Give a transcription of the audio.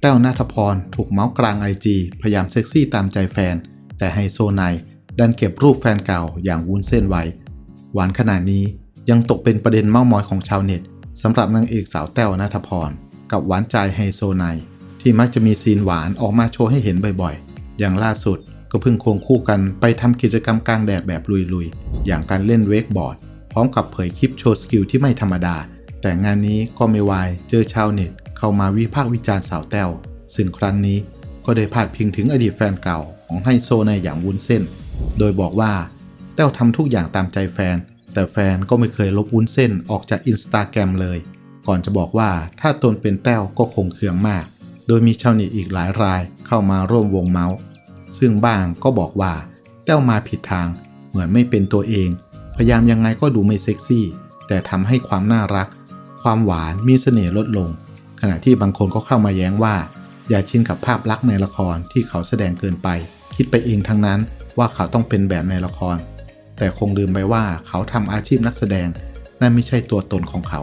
แต้วนาทพรถูกเมาส์กลางไอจีพยายามเซ็กซี่ตามใจแฟน แต่ไฮโซไนดันเก็บรูปแฟนเก่าอย่างวุ้นเส้นไว้ หวานขนาดนี้ยังตกเป็นประเด็นเม้ามอยของชาวเน็ตสำหรับนางเอกสาวแต้วนาทพร กับหวานใจไฮโซไนที่มักจะมีซีนหวานออกมาโชว์ให้เห็นบ่อยๆ อย่างล่าสุดก็เพิ่งควงคู่กันไปทำกิจกรรมกลางแดดแบบลุยๆ อย่างการเล่นเวกบอร์ด พร้อมกับเผยคลิปโชว์สกิลที่ไม่ธรรมดา แต่งานนี้ก็ไม่วายเจอชาวเน็ต เข้ามาวิพากษ์วิจารณ์สาวแต้วซึ่งครั้งนี้ก็ได้พาดพิงถึงอดีตแฟนเก่าของไฮโซในอย่างวุ้นเส้น โดยบอกว่าแต้วทำทุกอย่างตามใจแฟน แต่แฟนก็ไม่เคยลบวุ้นเส้นออกจากอินสตาแกรมเลย ก่อนจะบอกว่าถ้าตนเป็นแต้วก็คงเคืองมาก โดยมีชาวเน็ตอีกหลายรายเข้ามาร่วมวงเมาส์ซึ่งบ้างก็บอกว่า แต้วมาผิดทาง เหมือนไม่เป็นตัวเอง พยายามยังไงก็ดูไม่เซ็กซี่ แต่ทำให้ความน่ารัก ความหวานมีเสน่ห์ลดลง ขณะที่บางคนก็เข้ามาแย้งว่า อย่าชินกับภาพลักษณ์ในละครที่เขาแสดงเกินไป คิดไปเองทั้งนั้นว่าเขาต้องเป็นแบบในละคร แต่คงลืมไปว่าเขาทำอาชีพนักแสดงนั่นไม่ใช่ตัวตนของเขา